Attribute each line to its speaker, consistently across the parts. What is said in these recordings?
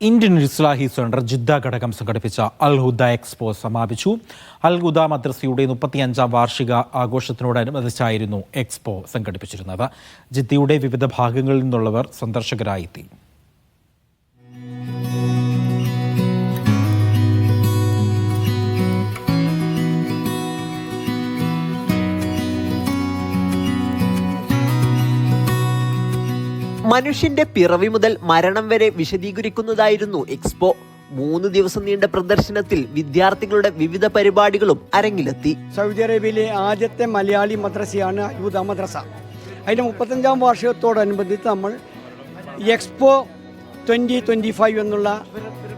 Speaker 1: Indian ഇസ്ലാഹി centre Jeddah ഘടകം സംഘടിപ്പിച്ച അൽ ഹുദ expo സമാപിച്ചു. അൽ ഹുദ മദ്രസയുടെ മുപ്പത്തിയഞ്ചാം വാർഷിക ആഘോഷത്തിനോടനുബന്ധിച്ചായിരുന്നു എക്സ്പോ സംഘടിപ്പിച്ചിരുന്നത്. ജിദ്ദയുടെ വിവിധ ഭാഗങ്ങളിൽ നിന്നുള്ളവർ സന്ദർശകരായി എത്തി.
Speaker 2: മനുഷ്യന്റെ പിറവി മുതൽ മരണം വരെ വിശദീകരിക്കുന്നതായിരുന്നു എക്സ്പോ. മൂന്ന് ദിവസം നീണ്ട പ്രദർശനത്തിൽ വിദ്യാർത്ഥികളുടെ വിവിധ പരിപാടികളും അരങ്ങിലെത്തി.
Speaker 3: സൗദി അറേബ്യയിലെ ആദ്യത്തെ മലയാളി മദ്രസയാണ് അയൂദ മദ്രസ. അതിന്റെ മുപ്പത്തഞ്ചാം വാർഷികത്തോടനുബന്ധിച്ച് നമ്മൾ എക്സ്പോ ട്വന്റി ട്വന്റി ഫൈവ് എന്നുള്ള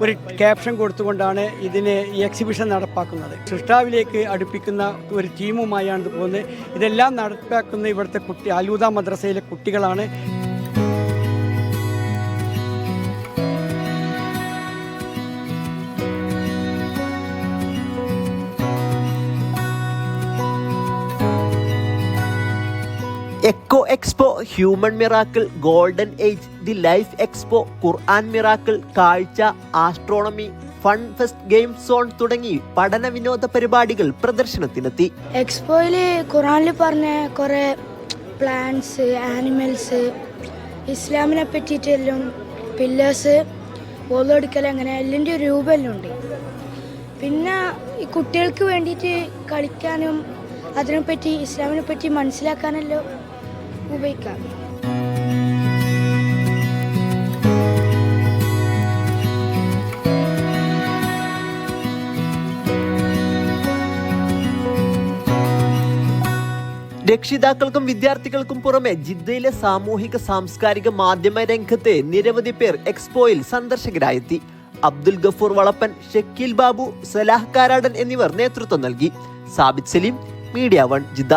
Speaker 3: ഒരു ക്യാപ്ഷൻ കൊടുത്തുകൊണ്ടാണ് ഇതിനെ എക്സിബിഷൻ നടപ്പാക്കുന്നത്. സൃഷ്ടാവിലേക്ക് അടുപ്പിക്കുന്ന ഒരു ടീമുമായാണ് ഇത് പോകുന്നത്. ഇതെല്ലാം നടപ്പാക്കുന്ന ഇവിടുത്തെ കുട്ടി അലൂദ മദ്രസയിലെ കുട്ടികളാണ്
Speaker 2: eco expo human miracle golden age the life expo Quran miracle കാഴ്ച astronomy fun fest game zone തുടങ്ങി പഠന വിനോദ പരിപാടികൾ പ്രദർശനത്തിനെത്തി.
Speaker 4: എക്സ്പോയിൽ ഖുറാനിൽ പറഞ്ഞ കുറെ പ്ലാന്റ്സ് ആനിമൽസ് ഇസ്ലാമിനെ പറ്റിയിട്ടെല്ലാം പില്ലേഴ്സ് ഓളെടുക്കൽ അങ്ങനെ എല്ലിന്റെ രൂപമെല്ലാം ഉണ്ട്. പിന്നെ ഈ കുട്ടികൾക്ക് വേണ്ടിയിട്ട് കളിക്കാനും അതിനെപ്പറ്റി ഇസ്ലാമിനെ പറ്റി മനസ്സിലാക്കാനല്ലോ ഉപയോഗിക്കാം
Speaker 2: രക്ഷിതാക്കൾക്കും വിദ്യാർത്ഥികൾക്കും പുറമെ ജിദ്ദയിലെ സാമൂഹിക സാംസ്കാരിക മാധ്യമ രംഗത്തെ നിരവധി പേർ എക്സ്പോയിൽ സന്ദർശകരായെത്തി. അബ്ദുൽ ഗഫൂർ വളപ്പൻ ഷക്കീൽ ബാബു സലാഹ് കാരാടൻ എന്നിവർ നേതൃത്വം നൽകി. Sabith Saleem media one Jeddah.